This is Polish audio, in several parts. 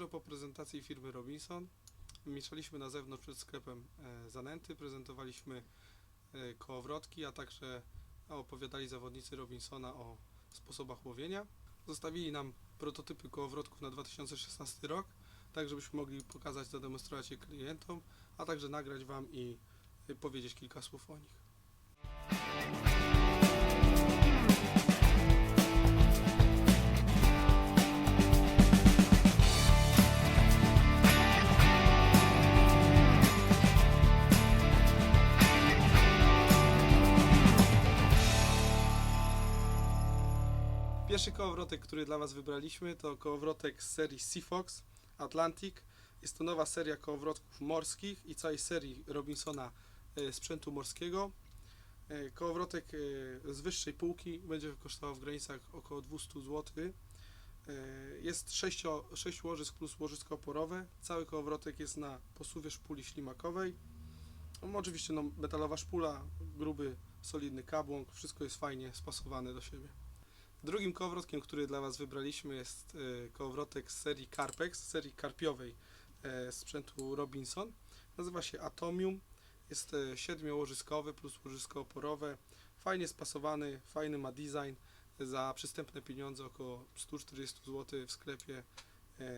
Świeżo po prezentacji firmy Robinson mieszaliśmy na zewnątrz przed sklepem e, zanęty, prezentowaliśmy e, kołowrotki, a także opowiadali zawodnicy Robinsona o sposobach łowienia. Zostawili nam prototypy kołowrotków na 2016 rok, tak żebyśmy mogli pokazać, zademonstrować je klientom, a także nagrać Wam i e, powiedzieć kilka słów o nich. Pierwszy kołowrotek, który dla Was wybraliśmy, to kołowrotek z serii Seafox Atlantic. Jest to nowa seria kołowrotków morskich i całej serii Robinsona e, sprzętu morskiego. E, Kołowrotek e, z wyższej półki będzie kosztował w granicach około 200 zł. Jest 6, 6 łożysk plus łożysko oporowe. Cały kołowrotek jest na posuwie szpuli ślimakowej. No, oczywiście no, metalowa szpula, gruby, solidny kabłąk, wszystko jest fajnie spasowane do siebie. Drugim kołowrotkiem, który dla Was wybraliśmy jest e, kołowrotek z serii Carpex, z serii karpiowej e, sprzętu Robinson. Nazywa się Atomium. Jest e, siedmiołożyskowy plus łożysko oporowe. Fajnie spasowany, fajny ma design. Za przystępne pieniądze około 140 zł w sklepie.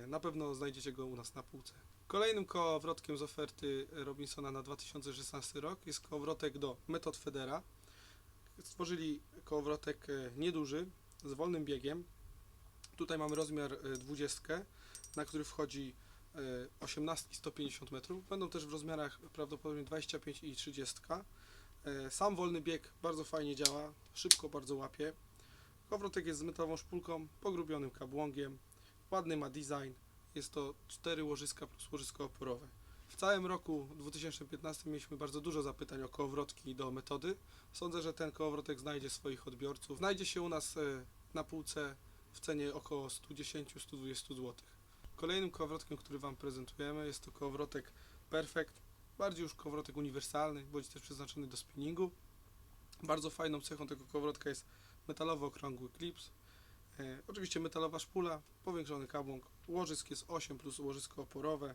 Na pewno znajdziecie go u nas na półce. Kolejnym kołowrotkiem z oferty Robinsona na 2016 rok jest kołowrotek do Metod Federa. Stworzyli kołowrotek nieduży, z wolnym biegiem. Tutaj mamy rozmiar e, 20, na który wchodzi e, 18 i 150 metrów. Będą też w rozmiarach prawdopodobnie 25 i 30. E, Sam wolny bieg bardzo fajnie działa, szybko bardzo łapie. Kołowrotek jest z metalową szpulką, pogrubionym kabłągiem, ładny ma design. Jest to 4 łożyska plus łożysko oporowe. W całym roku 2015 mieliśmy bardzo dużo zapytań o kołowrotki do metody. Sądzę, że ten kołowrotek znajdzie swoich odbiorców. Znajdzie się u nas e, na półce w cenie około 110-120 zł. Kolejnym kołowrotkiem, który Wam prezentujemy jest to kołowrotek Perfect. Bardziej już kołowrotek uniwersalny, bądź też przeznaczony do spinningu. Bardzo fajną cechą tego kołowrotka jest metalowo okrągły klips. E, oczywiście metalowa szpula, powiększony kabłąk. Łożysk jest 8 plus łożysko oporowe.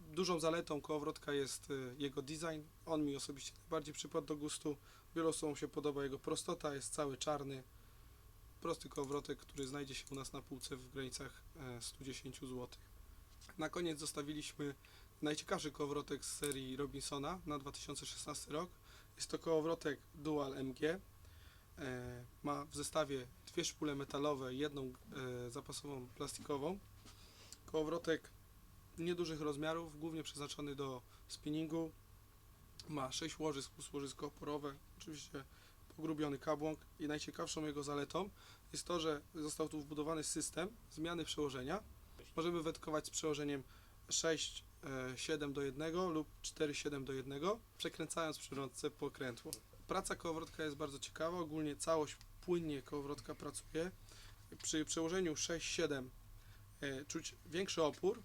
Dużą zaletą kołowrotka jest y, jego design. On mi osobiście najbardziej przypadł do gustu. Wielu osobom się podoba jego prostota, jest cały czarny. Prosty kołowrotek, który znajdzie się u nas na półce w granicach e, 110 zł. Na koniec zostawiliśmy najciekawszy kołowrotek z serii Robinsona na 2016 rok. Jest to kołowrotek Dual MG. E, Ma w zestawie dwie szpule metalowe jedną e, zapasową plastikową. Kołowrotek niedużych rozmiarów, głównie przeznaczony do spinningu. Ma 6 łożysk plus łożysko oporowe, oczywiście pogrubiony kabłąk i najciekawszą jego zaletą jest to, że został tu wbudowany system zmiany przełożenia. Możemy wetkować z przełożeniem 6 e, 7 do 1 lub 4 7 do 1, przekręcając przy rączce pokrętło. Praca kołowrotka jest bardzo ciekawa, ogólnie całość płynnie kołowrotka pracuje. Przy przełożeniu 6-7 e, czuć większy opór,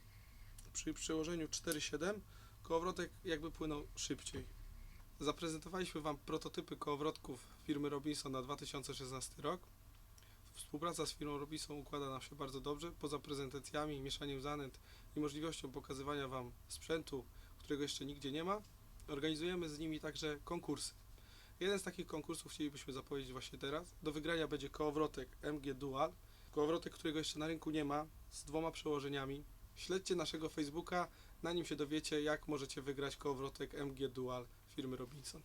przy przełożeniu 4.7 kołowrotek jakby płynął szybciej. Zaprezentowaliśmy Wam prototypy kołowrotków firmy Robinson na 2016 rok. Współpraca z firmą Robinson układa nam się bardzo dobrze. Poza prezentacjami, mieszaniem zanęt i możliwością pokazywania Wam sprzętu, którego jeszcze nigdzie nie ma, organizujemy z nimi także konkursy. Jeden z takich konkursów chcielibyśmy zapowiedzieć właśnie teraz. Do wygrania będzie kołowrotek MG Dual. Kołowrotek, którego jeszcze na rynku nie ma, z dwoma przełożeniami, Śledźcie naszego Facebooka, na nim się dowiecie, jak możecie wygrać kołowrotek MG Dual firmy Robinson.